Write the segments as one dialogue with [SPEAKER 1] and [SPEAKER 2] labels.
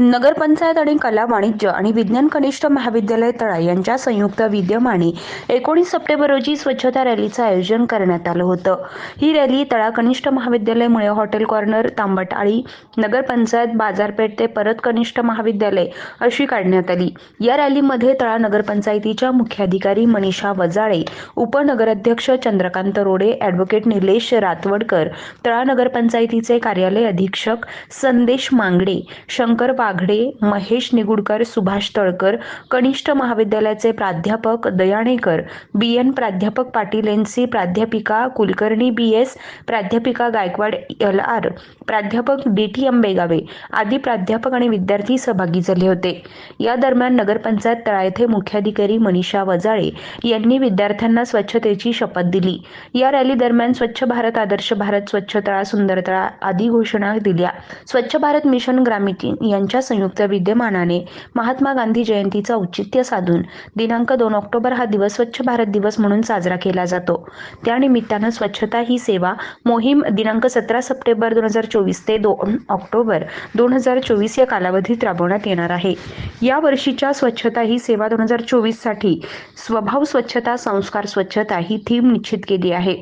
[SPEAKER 1] नगरपंचायत आणि कला वाणिज्य आणि विज्ञान कनिष्ठ महाविद्यालय तळा यांच्या संयुक्त विद्यमाने एकोणीस सप्टेंबर रोजी स्वच्छता रॅलीचं आयोजन करण्यात आलं होतं. ही रॅली तळा कनिष्ठ महाविद्यालय मुळे हॉटेल कॉर्नर तांबटाळी नगरपंचायत बाजारपेठ ते परत कनिष्ठ महाविद्यालय अशी काढण्यात आली. या रॅलीमध्ये तळा नगरपंचायतीच्या मुख्याधिकारी मनीषा वजाळे उपनगराध्यक्ष चंद्रकांत रोडे ॲडव्होकेट निलेश रातवडकर तळा नगरपंचायतीचे कार्यालय अधीक्षक संदेश मांगडे शंकर वाघडे महेश निगुडकर सुभाष तळकर कनिष्ठ महाविद्यालयाचे प्राध्यापक दयाणेकर बी एन प्राध्यापक पाटील एन सी प्राध्यापिका कुलकर्णी बी एस प्राध्यापिका गायकवाड एल आर प्राध्यापक डी टी अंबेगावे आदी प्राध्यापक आणि विद्यार्थी सहभागी झाले होते. या दरम्यान नगरपंचायत तळा येथे मुख्याधिकारी मनीषा वजाळे यांनी विद्यार्थ्यांना स्वच्छतेची शपथ दिली. या रॅली दरम्यान स्वच्छ भारत आदर्श भारत स्वच्छ तळा सुंदर तळा आदी घोषणा दिल्या. स्वच्छ भारत मिशन ग्रामीण यांच्या संयुक्त विद्यमानाने महात्मा गांधी जयंतीचा औचित्य साधून दिनांक दोन ऑक्टोबर हा दिवस स्वच्छ भारत दिवस म्हणून साजरा केला जातो. त्यानिमित्तानं स्वच्छता ही सेवा मोहीम दिनांक सतरा सप्टेंबर दोन हजार चोवीस ते दोन ऑक्टोबर दोन हजार चोवीस या कालावधीत राबवण्यात येणार आहे. या वर्षीच्या स्वच्छता ही सेवा दोन हजार चोवीससाठी स्वभाव स्वच्छता संस्कार स्वच्छता ही थीम निश्चित केली आहे.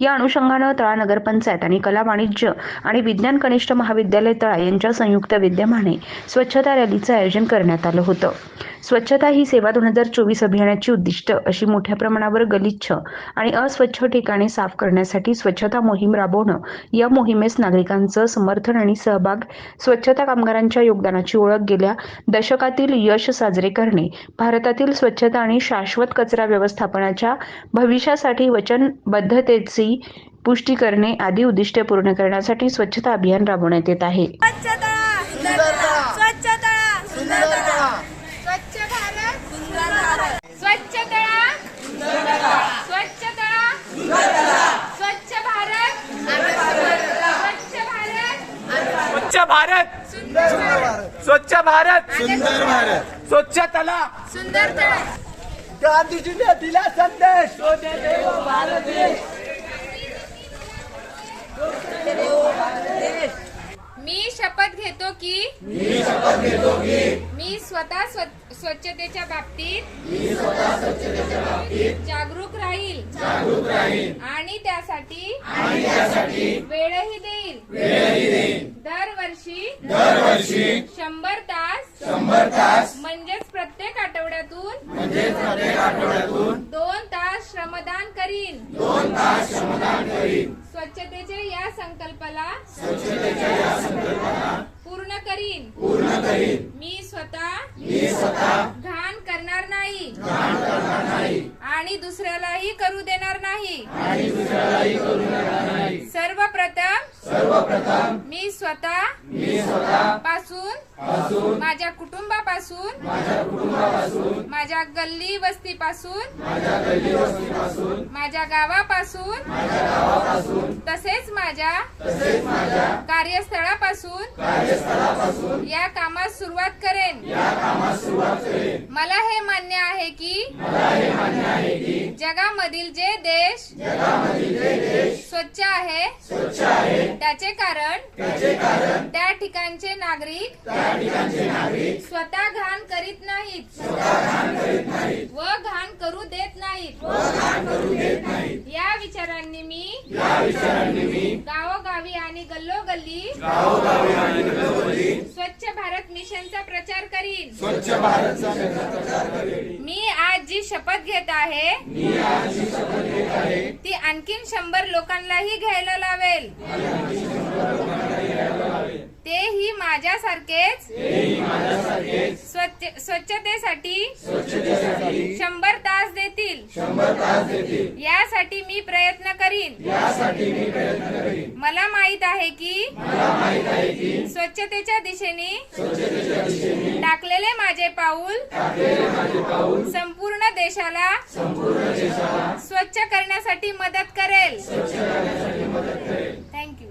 [SPEAKER 1] या अनुषंगानं तळा नगरपंचायत आणि कला वाणिज्य आणि विज्ञान कनिष्ठ महाविद्यालय तळा यांच्या संयुक्त विद्यमाने स्वच्छता रॅलीचं आयोजन करण्यात आलं होतं. स्वच्छता ही सेवा दोन हजार चोवीस अभियानाची उद्दिष्ट अशी मोठ्या प्रमाणावर गलिच्छ आणि अस्वच्छ ठिकाणे साफ करण्यासाठी स्वच्छता मोहीम राबवणं या मोहिमेस नागरिकांचं समर्थन आणि सहभाग स्वच्छता कामगारांच्या योगदानाची ओळख गेल्या दशकातील यश साजरे करणे भारतातील स्वच्छता आणि शाश्वत कचरा व्यवस्थापनाच्या भविष्यासाठी वचनबद्धतेची पुष्टी करणे आदी उद्दिष्टे पूर्ण करण्यासाठी स्वच्छता अभियान राबवण्यात येत आहे.
[SPEAKER 2] स्वच्छ भारत सुंदर भारत. स्वच्छ तळा. स्वच्छ तळा. स्वच्छ भारत. स्वच्छ भारत.
[SPEAKER 3] स्वच्छ भारत.
[SPEAKER 2] सुंदर भारत.
[SPEAKER 3] स्वच्छ भारत. सुंदर भारत. स्वच्छ तला.
[SPEAKER 2] सुंदर तळा.
[SPEAKER 3] गांधीजीने दिला संदेश.
[SPEAKER 2] मी शपथ घेतो की मी स्वतः स्व- स्वच्छतेच्या बाबतीत जागरूक राहील. आणि त्यासाठी वेळही देईल. दरवर्षी
[SPEAKER 3] दरवर्षी
[SPEAKER 2] शंभर तास
[SPEAKER 3] शंभर तास
[SPEAKER 2] म्हणजेच प्रत्येक आठवड्यातून
[SPEAKER 3] म्हणजे प्रत्येक आठवड्यातून
[SPEAKER 2] दोन तास श्रमदान करीन.
[SPEAKER 3] दोन तास श्रमदान करीन.
[SPEAKER 2] स्वच्छतेच्या या संकल्पाला पूर्ण करीन.
[SPEAKER 3] पूर्ण करीन.
[SPEAKER 2] मी स्वतः
[SPEAKER 3] मी स्वतः
[SPEAKER 2] घाण करणार नाही.
[SPEAKER 3] घाण करणार नाही.
[SPEAKER 2] आणि दुसऱ्यालाही करू देणार नाही.
[SPEAKER 3] आणि दुसऱ्यालाही करू देणार नाही.
[SPEAKER 2] सर्वप्रथम
[SPEAKER 3] सर्वप्रथम
[SPEAKER 2] मी स्वतः
[SPEAKER 3] मी स्वतः
[SPEAKER 2] पासून
[SPEAKER 3] पासून
[SPEAKER 2] माझ्या कुटुंबापासून?
[SPEAKER 3] माझ्या कुटुंबापासून.
[SPEAKER 2] माझ्या गल्ली वस्तीपासून?
[SPEAKER 3] माझ्या गल्ली वस्तीपासून.
[SPEAKER 2] माझ्या गावापासून?
[SPEAKER 3] माझ्या गावापासून.
[SPEAKER 2] तसेच माझ्या
[SPEAKER 3] तसेच माझ्या
[SPEAKER 2] कार्यस्थळापासून?
[SPEAKER 3] कार्यस्थळापासून.
[SPEAKER 2] या कामास सुरुवात करेन.
[SPEAKER 3] या कामास सुरुवात करेन.
[SPEAKER 2] मला हे मान्य आहे की
[SPEAKER 3] मला हे मान्य आहे की
[SPEAKER 2] जगामधील जे देश
[SPEAKER 3] जगामधील जे देश
[SPEAKER 2] स्वच्छ आहे
[SPEAKER 3] स्वच्छ आहे
[SPEAKER 2] त्याचे कारण
[SPEAKER 3] त्याचे कारण
[SPEAKER 2] त्या ठिकाणचे नागरिक
[SPEAKER 3] त्या ठिकाणचे नागरिक
[SPEAKER 2] स्वतः घाण करीत नाहीत. व घाण करू देत नाहीत. या विचारांनी मी गावोगावी आणि गल्लोगल्ली
[SPEAKER 3] गावोगावी आणि गल्लोगल्ली
[SPEAKER 2] स्वच्छ भारत मिशनचा प्रचार करीन.
[SPEAKER 3] स्वच्छ भारतचा प्रचार
[SPEAKER 2] मी आज जी शपथ घेत आहे
[SPEAKER 3] मी आज जी शपथ घेत आहे
[SPEAKER 2] ती आणखीन शंभर लोकांनाही घ्यायला लावेल. माझ्यासारखेच. स्वच्छ स्वच्छतेसाठी शंभर तास देतील. यासाठी मी प्रयत्न करीन. मला माहीत आहे की स्वच्छतेच्या दिशेने टाकलेले माझे पाऊल
[SPEAKER 3] संपूर्ण देशाला
[SPEAKER 2] स्वच्छ करण्यासाठी मदत करेल
[SPEAKER 3] स्वच्छ करण्यासाठी मदत करेल
[SPEAKER 2] थँक्यू